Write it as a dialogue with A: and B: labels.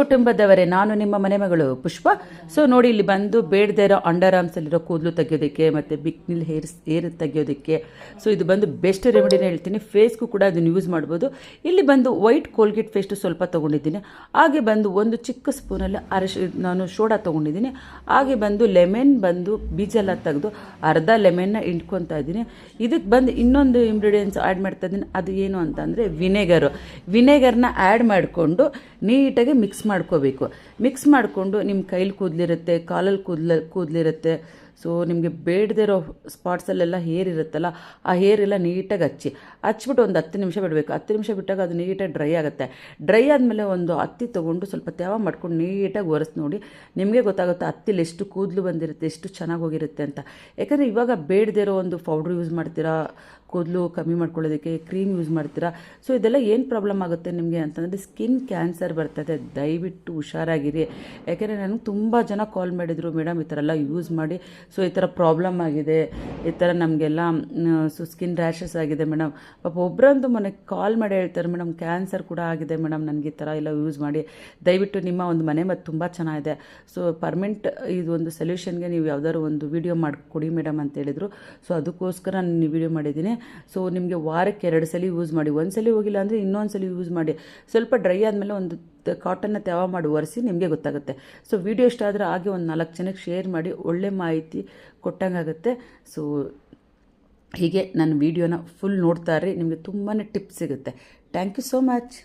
A: ಕುಟುಂಬದವರೇ, ನಾನು ನಿಮ್ಮ ಮನೆ ಮಗಳು ಪುಷ್ಪ. ಸೊ ನೋಡಿ, ಇಲ್ಲಿ ಬಂದು ಬೇಡದೇ ಇರೋ ಅಂಡರ್ ಆರ್ಮ್ಸಲ್ಲಿರೋ ಕೂದಲು ತೆಗೆಯೋದಕ್ಕೆ ಮತ್ತು ಬಿಕ್ನಿಲ್ ಹೇರ್ ಹೇರ್ ತೆಗೆಯೋದಕ್ಕೆ. ಸೊ ಇದು ಬಂದು ಬೆಸ್ಟ್ ರೆಮಿಡಿನ ಹೇಳ್ತೀನಿ. ಫೇಸ್ಗೂ ಕೂಡ ಅದನ್ನು ಯೂಸ್ ಮಾಡ್ಬೋದು. ಇಲ್ಲಿ ಬಂದು ವೈಟ್ ಕೋಲ್ಗೇಟ್ ಪೇಸ್ಟು ಸ್ವಲ್ಪ ತೊಗೊಂಡಿದ್ದೀನಿ. ಹಾಗೆ ಬಂದು ಒಂದು ಚಿಕ್ಕ ಸ್ಪೂನಲ್ಲಿ ಅರಶಿ ನಾನು ಸೋಡಾ ತೊಗೊಂಡಿದ್ದೀನಿ. ಹಾಗೆ ಬಂದು ಲೆಮೆನ್ ಬಂದು ಬೀಜ ಎಲ್ಲ ತೆಗೆದು ಅರ್ಧ ಲೆಮೆನ್ನ ಇಟ್ಕೊತಾ ಇದ್ದೀನಿ. ಇದಕ್ಕೆ ಬಂದು ಇನ್ನೊಂದು ಇಂಗ್ರೀಡಿಯೆಂಟ್ಸ್ ಆ್ಯಡ್ ಮಾಡ್ತಾ ಇದ್ದೀನಿ. ಅದು ಏನು ಅಂತಂದರೆ ವಿನೆಗರು ವಿನೆಗರ್ನ ಆ್ಯಡ್ ಮಾಡಿಕೊಂಡು ನೀಟಾಗಿ ಮಿಕ್ಸ್ ಮಾಡ್ಕೋಬೇಕು. ಮಿಕ್ಸ್ ಮಾಡಿಕೊಂಡು ನಿಮ್ಮ ಕೈಲಿ ಕೂದಲಿರುತ್ತೆ ಕಾಲಲ್ಲಿ ಕೂದಲ ಕೂದಲಿರುತ್ತೆ ಸೊ ನಿಮಗೆ ಬೇಡದೇ ಇರೋ ಸ್ಪಾಟ್ಸಲ್ಲೆಲ್ಲ ಹೇರ್ ಇರುತ್ತಲ್ಲ, ಆ ಹೇರ್ ಎಲ್ಲ ನೀಟಾಗಿ ಹಚ್ಚಿ. ಹಚ್ಬಿಟ್ಟು ಒಂದು ಹತ್ತು ನಿಮಿಷ ಬಿಡಬೇಕು. ಹತ್ತು ನಿಮಿಷ ಬಿಟ್ಟಾಗ ಅದು ನೀಟಾಗಿ ಡ್ರೈ ಆಗುತ್ತೆ. ಡ್ರೈ ಆದಮೇಲೆ ಒಂದು ಹತ್ತಿ ತೊಗೊಂಡು ಸ್ವಲ್ಪ ತೇವ ಮಾಡ್ಕೊಂಡು ನೀಟಾಗಿ ಒರೆಸಿ ನೋಡಿ. ನಿಮಗೆ ಗೊತ್ತಾಗುತ್ತೆ ಹತ್ತಿಲಿ ಎಷ್ಟು ಕೂದಲು ಬಂದಿರುತ್ತೆ, ಎಷ್ಟು ಚೆನ್ನಾಗಿ ಹೋಗಿರುತ್ತೆ ಅಂತ. ಯಾಕಂದರೆ ಇವಾಗ ಬೇಡದೇ ಇರೋ ಒಂದು ಪೌಡ್ರ್ ಯೂಸ್ ಮಾಡ್ತೀರಾ, ಕೂದಲು ಕಮ್ಮಿ ಮಾಡ್ಕೊಳ್ಳೋದಕ್ಕೆ ಕ್ರೀಮ್ ಯೂಸ್ ಮಾಡ್ತೀರಾ. ಸೊ ಇದೆಲ್ಲ ಏನು ಪ್ರಾಬ್ಲಮ್ ಆಗುತ್ತೆ ನಿಮಗೆ ಅಂತಂದರೆ ಸ್ಕಿನ್ ಕ್ಯಾನ್ಸರ್ ಬರ್ತದೆ. ದಯವಿಟ್ಟು ಹುಷಾರಾಗಿರಿ. ಯಾಕೆಂದರೆ ನನಗೆ ತುಂಬ ಜನ ಕಾಲ್ ಮಾಡಿದರು, ಮೇಡಮ್ ಈ ಥರ ಎಲ್ಲ ಯೂಸ್ ಮಾಡಿ ಸೊ ಈ ಥರ ಪ್ರಾಬ್ಲಮ್ ಆಗಿದೆ. ಈ ಥರ ನಮಗೆಲ್ಲ ಸೊ ಸ್ಕಿನ್ ರ್ಯಾಷಸ್ ಆಗಿದೆ ಮೇಡಮ್ ಪಾಪ ಒಬ್ಬರಂತೂ ಮನೆಗೆ ಕಾಲ್ ಮಾಡಿ ಹೇಳ್ತಾರೆ ಮೇಡಮ್ ಕ್ಯಾನ್ಸರ್ ಕೂಡ ಆಗಿದೆ ಮೇಡಮ್ ನನಗೆ ಈ ಥರ ಎಲ್ಲ ಯೂಸ್ ಮಾಡಿ. ದಯವಿಟ್ಟು ನಿಮ್ಮ ಒಂದು ಮನೆ ಮತ್ತು ತುಂಬ ಚೆನ್ನಾಗಿದೆ. ಸೊ ಪರ್ಮೆಂಟ್ ಇದು ಒಂದು ಸೊಲ್ಯೂಷನ್ಗೆ ನೀವು ಯಾವ್ದಾದ್ರು ಒಂದು ವಿಡಿಯೋ ಮಾಡಿಕೊಡಿ ಮೇಡಮ್ ಅಂತ ಹೇಳಿದರು. ಸೊ ಅದಕ್ಕೋಸ್ಕರ ನಾನು ವಿಡಿಯೋ ಮಾಡಿದ್ದೀನಿ. ಸೊ ನಿಮಗೆ ವಾರಕ್ಕೆ ಎರಡು ಸಲ ಯೂಸ್ ಮಾಡಿ. ಒಂದು ಸಲ ಹೋಗಿಲ್ಲ ಅಂದರೆ ಇನ್ನೊಂದು ಸಲ ಯೂಸ್ ಮಾಡಿ. ಸ್ವಲ್ಪ ಡ್ರೈ ಆದಮೇಲೆ ಒಂದು ಕಾಟನ್ನ ತೆವ ಮಾಡಿ ಒರೆಸಿ ನಿಮಗೆ ಗೊತ್ತಾಗುತ್ತೆ. ಸೊ ವಿಡಿಯೋ ಇಷ್ಟ ಆದರೆ ಹಾಗೆ ಒಂದು ನಾಲ್ಕು ಜನಕ್ಕೆ ಶೇರ್ ಮಾಡಿ ಒಳ್ಳೆ ಮಾಹಿತಿ ಕೊಟ್ಟಂಗಾಗುತ್ತೆ. ಸೊ ಹೀಗೆ ನನ್ನ ವೀಡಿಯೋನ ಫುಲ್ ನೋಡ್ತಾ ನಿಮಗೆ ತುಂಬಾ ಟಿಪ್ಸ್ ಸಿಗುತ್ತೆ. Thank you so much